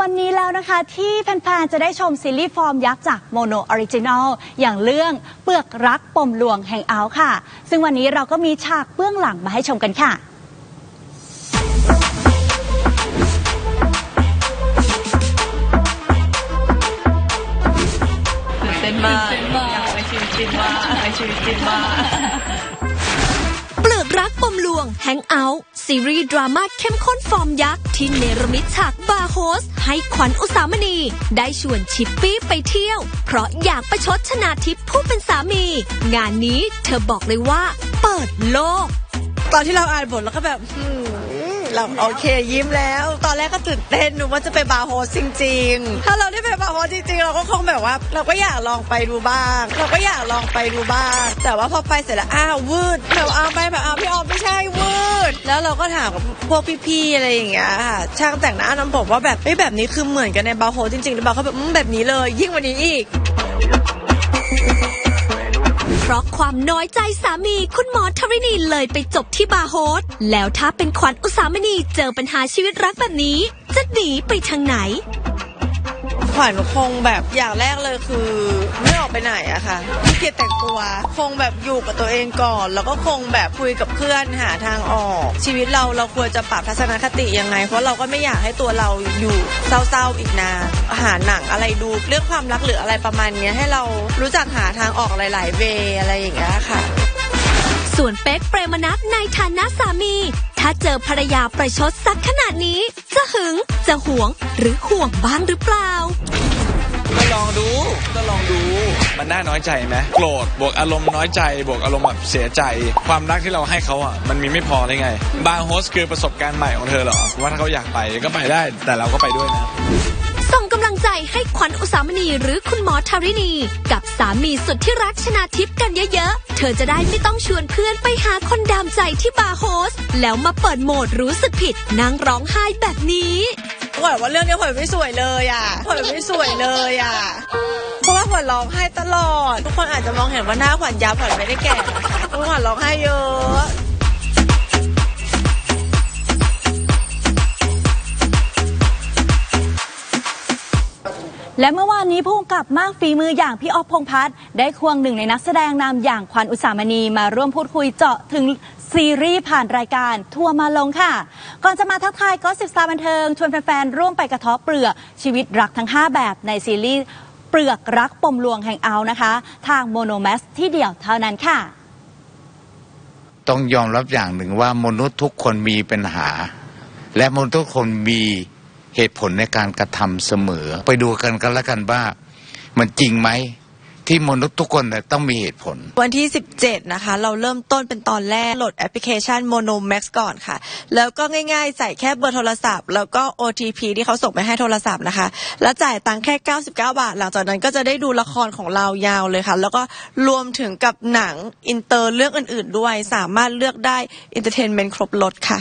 วันนี้แล้วนะคะ ที่แฟนๆ จะได้ชมซีรีส์ฟอร์มยักษ์จากโมโนออริจินอลอย่างเรื่องเปลือกรักปมลวงแห่งเอาค่ะ ซึ่งวันนี้เราก็มีฉากเบื้องหลังมาให้ชมกันค่ะตื่นเต้นมากอยากไปชีวิตจริงมากไปชีวิตจริงมาก มลวงแฮงเอาท์ซีรีส์ดราม่าเข้มข้นฟอร์มยักษ์ ที่เนรมิตฉากบาร์โฮส ให้ขวัญอุสามณี ได้ชวนชิปปี้ไปเที่ยว เพราะอยากประชดชนาทิพย์ผู้เป็นสามี งานนี้เธอบอกเลยว่า เปิดโลก ตอนที่เราอ่านบทเราก็แบบอืมเราโอเคยิ้มแล้ว ตอนแรกก็ตื่นเต้นหนึกว่าจะไปบาร์โฮสจริง ๆ ถ้าเราได้ไปบาร์โฮสจริง ๆ เราก็คงแบบว่า เราก็อยากลองไปดูบ้าง เราก็อยากลองไปดูบ้าง แต่ว่าพอไปเสร็จแล้วอ้าววืดแบบเอาไปแบบเอาพี่อ เราก็ถามกับพวกพี่ๆอะไรอย่างเงี้ยค่ะช่างแต่งหน้าน้ำผมว่าแบบไอ้แบบนี้คือเหมือนกันในบาร์โฮจริงๆหรือเปล่าเขาแบบแบบนี้เลย ยิ่งกวันนี้อีก เพราะความน้อยใจสามีคุณหมอทรินีเลยไปจบที่บาร์โฮสแล้วถ้าเป็นขวัญอุสามณีเจอปัญหาชีวิตรักแบบนี้ จะหนีไปทางไหน ขวัญคงแบบอย่างแรกเลยคือไม่ออกไปไหนอะค่ะขี้เกียจแต่งตัว คงแบบอยู่กับตัวเองก่อน แล้วก็คงแบบคุยกับเพื่อนหาทางออก ชีวิตเราเราควรจะปรับทัศนคติยังไง เพราะเราก็ไม่อยากให้ตัวเราอยู่เศร้าๆอีกนานหาหนังอะไรดูเรื่องความรักหรืออะไรประมาณนี้ให้เรารู้จักหาทางออกหลาย ๆ เวอะไรอย่างเงี้ยค่ะ ส่วนเป๊กเปรมนัทในฐานะสามี ถ้าเจอภรรยาประชดสักขนาดนี้ จะหึง จะหวงหรือห่วงบ้างหรือเปล่า ก็ลองดู ก็ลองดู มันน่าน้อยใจไหมโกรธ บวกอารมณ์น้อยใจ บวกอารมณ์แบบเสียใจ ความรักที่เราให้เขาอะ มันมีไม่พอได้ไง บาร์โฮสคือประสบการณ์ใหม่ของเธอเหรอ ว่าถ้าเขาอยากไปก็ไปได้ แต่เราก็ไปด้วยนะ ส่งกำลังใจให้ ขวัญอุสามณีหรือคุณหมอทารินี กับสามีสุดที่รักชนาทิพย์กันเยอะๆ เธอจะได้ไม่ต้องชวนเพื่อนไปหาคนดามใจที่บาร์โฮส แล้วมาเปิดโหมดรู้สึกผิดนั่งร้องไห้แบบนี้ขวัญว่าเรื่องนี้ขวัญไม่สวยเลยอะขวัญไม่สวยเลยอะเพราะว่าขวัญร้องไห้ตลอด ทุกคนอาจจะมองเห็นว่าหน้าขวัญยับขวัญไม่ได้แก่เพราะขวัญร้องไห้เยอะ และเมื่อวานนี้ผู้กำกับมากฝีมืออย่างพี่อ๊อฟพงษ์พัฒน์ได้ควงหนึ่งในนักแสดงนำอย่างขวัญอุสามณีมาร่วมพูดคุยเจาะถึงซีรีส์ผ่านรายการทัวร์มาลงค่ะ ก่อนจะมาทักทายก็สิบสาบันเทิง ชวนแฟนๆ ร่วมไปกระทาะเปลือกชีวิตรักทั้ง 5 แบบในซีรีส์เปลือกรักปมลวงแห่งเอานะคะ ทางโมโนแมสที่เดียวเท่านั้นค่ะ ต้องยอมรับอย่างหนึ่งว่ามนุษย์ทุกคนมีปัญหา และมนุษย์ทุกคนมี เหตุผลในการกระทำเสมอ ไปดูกันกันแล้วกันว่ามันจริงไหมที่มนุษย์ทุกคนต้องมีเหตุผล วันที่ 17 นะคะ เราเริ่มต้นเป็นตอนแรกโหลดแอปพลิเคชัน Mono Max ก่อนค่ะ แล้วก็ง่ายๆ ใส่แค่เบอร์โทรศัพท์ แล้วก็ OTP ที่เขาส่งไปให้โทรศัพท์นะคะ แล้วจ่ายตังค์แค่ 99 บาท หลังจากนั้นก็จะได้ดูละครของเรายาวเลยค่ะ แล้วก็รวมถึงกับหนังอินเตอร์เรื่องอื่นๆด้วย สามารถเลือกได้ Entertainment ครบรถค่ะ